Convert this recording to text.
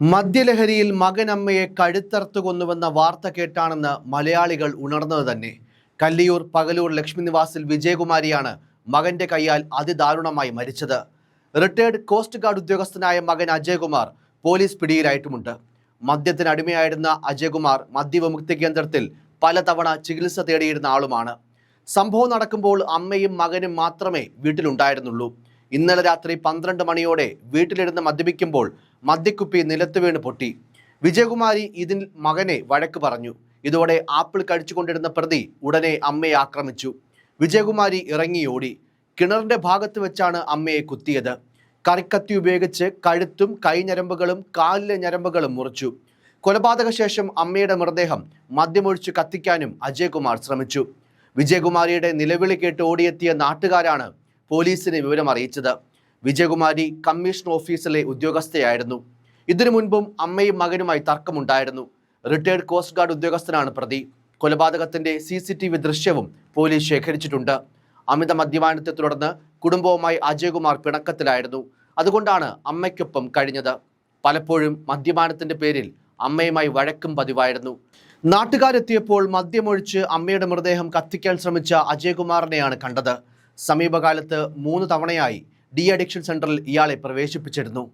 മദ്യലഹരിയിൽ മകൻ അമ്മയെ കഴുത്തറുത്തു കൊന്നുവെന്ന വാർത്ത കേട്ടാണെന്ന് മലയാളികൾ ഉണർന്നത് തന്നെ. കല്ലിയൂർ പകലൂർ ലക്ഷ്മി നിവാസിൽ വിജയകുമാരിയാണ് മകന്റെ കൈയാൽ അതിദാരുണമായി മരിച്ചത്. റിട്ടയർഡ് കോസ്റ്റ് ഗാർഡ് ഉദ്യോഗസ്ഥനായ മകൻ അജയ്കുമാർ പോലീസ് പിടിയിലായിട്ടുമുണ്ട്. മദ്യത്തിന് അടിമയായിരുന്ന അജയ്കുമാർ മദ്യവിമുക്തി കേന്ദ്രത്തിൽ പലതവണ ചികിത്സ തേടിയിരുന്ന ആളുമാണ്. സംഭവം നടക്കുമ്പോൾ അമ്മയും മകനും മാത്രമേ വീട്ടിലുണ്ടായിരുന്നുള്ളൂ. ഇന്നലെ രാത്രി പന്ത്രണ്ട് മണിയോടെ വീട്ടിലിരുന്ന് മദ്യപിക്കുമ്പോൾ മദ്യക്കുപ്പി നിലത്ത് വീണ് പൊട്ടി. വിജയകുമാരി ഇതിൽ മകനെ വഴക്ക് പറഞ്ഞു. ഇതോടെ ആപ്പിൾ കഴിച്ചുകൊണ്ടിരുന്ന പ്രതി ഉടനെ അമ്മയെ ആക്രമിച്ചു. വിജയകുമാരി ഇറങ്ങിയോടി കിണറിന്റെ ഭാഗത്ത് വെച്ചാണ് അമ്മയെ കുത്തിയത്. കറിക്കത്തി ഉപയോഗിച്ച് കഴുത്തും കൈഞ്ഞരമ്പുകളും കാലിലെ ഞരമ്പുകളും മുറിച്ചു. കൊലപാതക ശേഷം അമ്മയുടെ മൃതദേഹം മദ്യമൊഴിച്ച് കത്തിക്കാനും അജയകുമാർ ശ്രമിച്ചു. വിജയകുമാരിയുടെ നിലവിളി കേട്ട് ഓടിയെത്തിയ നാട്ടുകാരാണ് പോലീസിനെ വിവരം അറിയിച്ചത് വിജയകുമാരി കമ്മീഷൻ ഓഫീസിലെ ഉദ്യോഗസ്ഥയായിരുന്നു. ഇതിനു മുൻപും അമ്മയും മകനുമായി തർക്കമുണ്ടായിരുന്നു. റിട്ടയർഡ് കോസ്റ്റ് ഗാർഡ് ഉദ്യോഗസ്ഥനാണ് പ്രതി. കൊലപാതകത്തിന്റെ സി സി ടി വി ദൃശ്യവും പോലീസ് ശേഖരിച്ചിട്ടുണ്ട്. അമിത മദ്യപാനത്തെ തുടർന്ന് കുടുംബവുമായി അജയകുമാർ പിണക്കത്തിലായിരുന്നു. അതുകൊണ്ടാണ് അമ്മയ്ക്കൊപ്പം കഴിഞ്ഞത്. പലപ്പോഴും മദ്യപാനത്തിന്റെ പേരിൽ അമ്മയുമായി വഴക്കും പതിവായിരുന്നു. നാട്ടുകാരെത്തിയപ്പോൾ മദ്യമൊഴിച്ച് അമ്മയുടെ മൃതദേഹം കത്തിക്കാൻ ശ്രമിച്ച അജയകുമാറിനെയാണ് കണ്ടത്. സമീപകാലത്ത് മൂന്ന് തവണയായി ഡി അഡിക്ഷൻ സെന്ററിൽ ഇയാളെ പ്രവേശിപ്പിച്ചിരുന്നു.